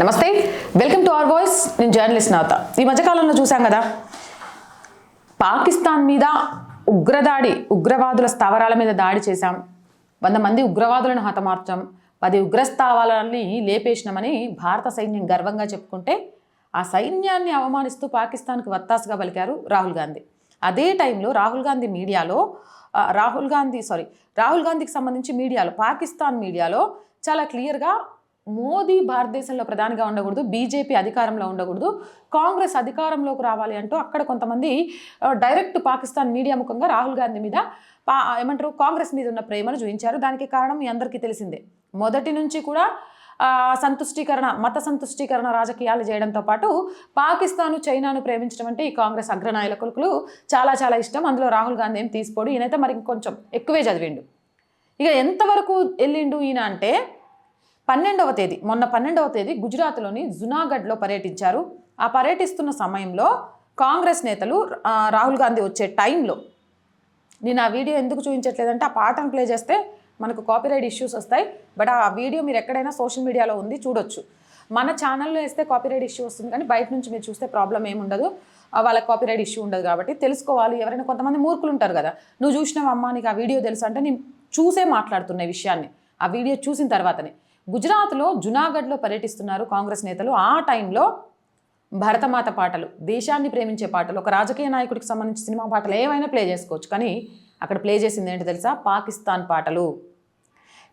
నమస్తే. Welcome to our voice నేను journalist నాత ఈ మధ్యకాలంలో చూసాం కదా? పాకిస్తాన్ మీద ఉగ్రదాడి ఉగ్రవాదుల స్థావరాల మీద దాడి చేశాం. వంద మంది ఉగ్రవాదులను హతమార్చాం. పది ఉగ్రస్థావరాలని లేపేసినామని భారత సైన్యం గర్వంగా చెప్పుకుంటే ఆ సైన్యాన్ని అవమానిస్తూ పాకిస్తాన్కి వత్తాసుగా పలికారు రాహుల్ గాంధీ. అదే టైంలో రాహుల్ గాంధీ మీడియాలో రాహుల్ గాంధీ సారీ రాహుల్ గాంధీకి సంబంధించి మీడియాలో పాకిస్తాన్ మీడియాలో చాలా క్లియర్గా మోదీ భారతదేశంలో ప్రధానిగా ఉండకూడదు బీజేపీ అధికారంలో ఉండకూడదు కాంగ్రెస్ అధికారంలోకి రావాలి అంటూ అక్కడ కొంతమంది డైరెక్ట్ పాకిస్తాన్ మీడియా ముఖంగా రాహుల్ గాంధీ మీద పా ఏమంటారు కాంగ్రెస్ మీద ఉన్న ప్రేమను చూపించారు. దానికి కారణం మీ అందరికీ తెలిసిందే. మొదటి నుంచి కూడా సంతుష్టీకరణ మత సంతుష్టీకరణ రాజకీయాలు చేయడంతో పాటు పాకిస్తాను చైనాను ప్రేమించడం అంటే ఈ కాంగ్రెస్ అగ్రనాయకులకు చాలా చాలా ఇష్టం. అందులో రాహుల్ గాంధీ ఏం తీసుకోడు ఈయనైతే మరి ఇంకొంచెం ఎక్కువే చదివిండు. ఇక ఎంతవరకు వెళ్ళిండు ఈయన అంటే పన్నెండవ తేదీ మొన్న పన్నెండవ తేదీ గుజరాత్లోని జునాగఢ్లో పర్యటించారు. ఆ పర్యటిస్తున్న సమయంలో కాంగ్రెస్ నేతలు రాహుల్ గాంధీ వచ్చే టైంలో నేను ఆ వీడియో ఎందుకు చూపించట్లేదంటే ఆ పాటను ప్లే చేస్తే మనకు కాపీరైట్ ఇష్యూస్ వస్తాయి. బట్ ఆ వీడియో మీరు ఎక్కడైనా సోషల్ మీడియాలో ఉంది చూడొచ్చు. మన ఛానల్లో వేస్తే కాపీరైట్ ఇష్యూ వస్తుంది కానీ బయట నుంచి మీరు చూస్తే ప్రాబ్లం ఏముండదు వాళ్ళకి కాపీరైట్ ఇష్యూ ఉండదు కాబట్టి తెలుసుకోవాలి. ఎవరైనా కొంతమంది మూర్ఖులు ఉంటారు కదా. నువ్వు చూసినావు అమ్మ నీకు ఆ వీడియో తెలుసు అంటే నేను చూసే మాట్లాడుతున్న విషయాన్ని. ఆ వీడియో చూసిన తర్వాతనే. గుజరాత్లో జునాగఢ్లో పర్యటిస్తున్నారు కాంగ్రెస్ నేతలు. ఆ టైంలో భరతమాత పాటలు దేశాన్ని ప్రేమించే పాటలు ఒక రాజకీయ నాయకుడికి సంబంధించి సినిమా పాటలు ఏమైనా ప్లే చేసుకోవచ్చు. కానీ అక్కడ ప్లే చేసింది ఏంటి తెలుసా? పాకిస్తాన్ పాటలు.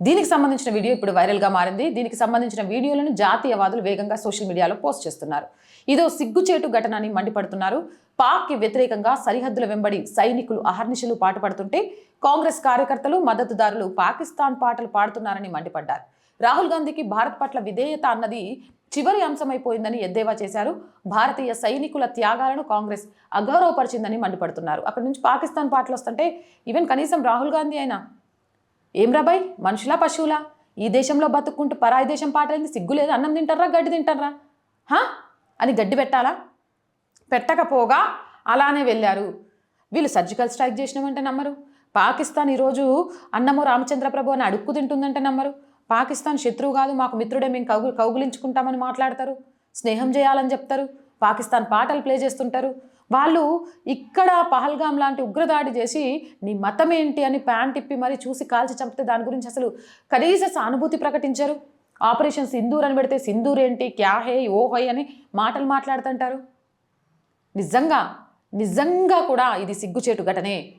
దీనికి సంబంధించిన వీడియో ఇప్పుడు వైరల్గా మారింది. దీనికి సంబంధించిన వీడియోలను జాతీయవాదులు వేగంగా సోషల్ మీడియాలో పోస్ట్ చేస్తున్నారు. ఇదో సిగ్గుచేటు ఘటన అని మండిపడుతున్నారు. పాక్కి వ్యతిరేకంగా సరిహద్దుల వెంబడి సైనికులు అహర్నిశలు పాటుపడుతుంటే కాంగ్రెస్ కార్యకర్తలు మద్దతుదారులు పాకిస్తాన్ పాటలు పాడుతున్నారని మండిపడ్డారు. రాహుల్ గాంధీకి భారత్ పట్ల విధేయత అన్నది చివరి అంశమైపోయిందని ఎద్దేవా చేశారు. భారతీయ సైనికుల త్యాగాలను కాంగ్రెస్ అగౌరవపరిచిందని మండిపడుతున్నారు. అక్కడి నుంచి పాకిస్తాన్ పాటలు వస్తుంటే ఈవెన్ కనీసం రాహుల్ గాంధీ అయినా ఏం రాబాయ్ మనుషులా పశువులా? ఈ దేశంలో బతుక్కుంటూ పరాయి దేశం పాటలైంది? సిగ్గు లేదు అన్నం తింటారా గడ్డి తింటారా హా? అని గడ్డి పెట్టాలా? పెట్టకపోగా అలానే వెళ్ళారు. వీళ్ళు సర్జికల్ స్ట్రైక్ చేసినామంటే నమ్మరు. పాకిస్తాన్ ఈరోజు అన్నమో రామచంద్ర ప్రభు అని అడుక్కు తింటుందంటే నమ్మరు. పాకిస్తాన్ శత్రువు కాదు మాకు మిత్రుడే మేము కౌగు కౌగులించుకుంటామని మాట్లాడతారు. స్నేహం చేయాలని చెప్తారు. పాకిస్తాన్ పాటలు ప్లే చేస్తుంటారు. వాళ్ళు ఇక్కడ పహల్గాం లాంటి ఉగ్రదాడి చేసి నీ మతం ఏంటి అని ప్యాంట్ ఇప్పి మరీ చూసి కాల్చి చంపితే దాని గురించి అసలు కనీస సానుభూతి ప్రకటించారు. ఆపరేషన్ సింధూర్ అని పెడితే సింధూర్ ఏంటి క్యా హే ఓ హై అని మాటలు మాట్లాడుతుంటారు. నిజంగా నిజంగా కూడా ఇది సిగ్గుచేటు ఘటనే.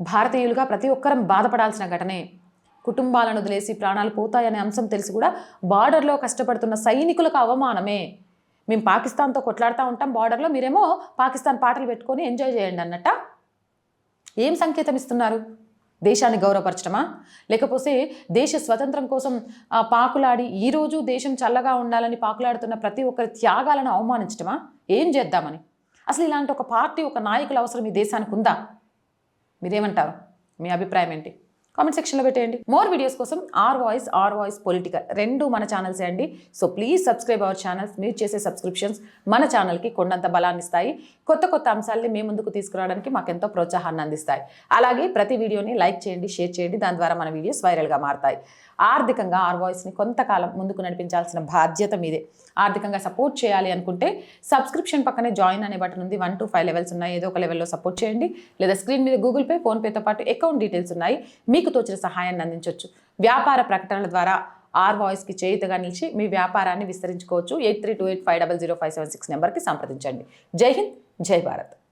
భారతీయులుగా ప్రతి ఒక్కరం బాధపడాల్సిన ఘటనే. కుటుంబాలను వదిలేసి ప్రాణాలు పోతాయనే అంశం తెలిసి కూడా బార్డర్లో కష్టపడుతున్న సైనికులకు అవమానమే. మేము పాకిస్తాన్తో కొట్లాడుతూ ఉంటాం బార్డర్లో మీరేమో పాకిస్తాన్ పాటలు పెట్టుకొని ఎంజాయ్ చేయండి అన్నట్ట. ఏం సంకేతం ఇస్తున్నారు? దేశాన్ని గౌరవపరచడమా? లేకపోతే దేశ స్వతంత్రం కోసం పాకులాడి ఈరోజు దేశం చల్లగా ఉండాలని పాకులాడుతున్న ప్రతి ఒక్కరి త్యాగాలను అవమానించడమా? ఏం చేద్దామని? అసలు ఇలాంటి ఒక పార్టీ ఒక నాయకుల అవసరం ఈ దేశానికి ఉందా మీరేమంటారు? మీ అభిప్రాయం ఏంటి? కామెంట్ సెక్షన్లో పెట్టేయండి. మోర్ వీడియోస్ కోసం R voice R voice political రెండు మన ఛానల్సే అండి. So please subscribe our channels మీరు చేసే సబ్స్క్రిప్షన్స్ మన ఛానల్కి కొండంత బలాన్ని ఇస్తాయి. కొత్త కొత్త అంశాలని మీ ముందుకు తీసుకురావడానికి మాకు ఎంతో ప్రోత్సాహాన్ని అందిస్తాయి. అలాగే ప్రతి వీడియోని లైక్ చేయండి షేర్ చేయండి. దాని ద్వారా మన వీడియోస్ వైరల్గా మారతాయి. ఆర్థికంగా ఆర్ వాయిస్ని కొంతకాలం ముందుకు నడిపించాల్సిన బాధ్యత మీదే. ఆర్థికంగా సపోర్ట్ చేయాలి అనుకుంటే సబ్స్క్రిప్షన్ పక్కనే జాయిన్ అనే బటన్ ఉంది. వన్ టు ఫైవ్ లెవెల్స్ ఉన్నాయి. ఏదో ఒక లెవెల్లో సపోర్ట్ చేయండి. లేదా స్క్రీన్ మీద గూగుల్ పే ఫోన్పేతో పాటు అకౌంట్ డీటెయిల్స్ ఉన్నాయి. మీకు తోచిన సహాయాన్ని అందించవచ్చు. వ్యాపార ప్రకటనల ద్వారా ఆర్ వాయిస్కి చేయుతగా నిలిచి మీ వ్యాపారాన్ని విస్తరించుకోవచ్చు. Eight three two eight five double zero five seven six నెంబర్కి సంప్రదించండి. జై హింద్ జై భారత్.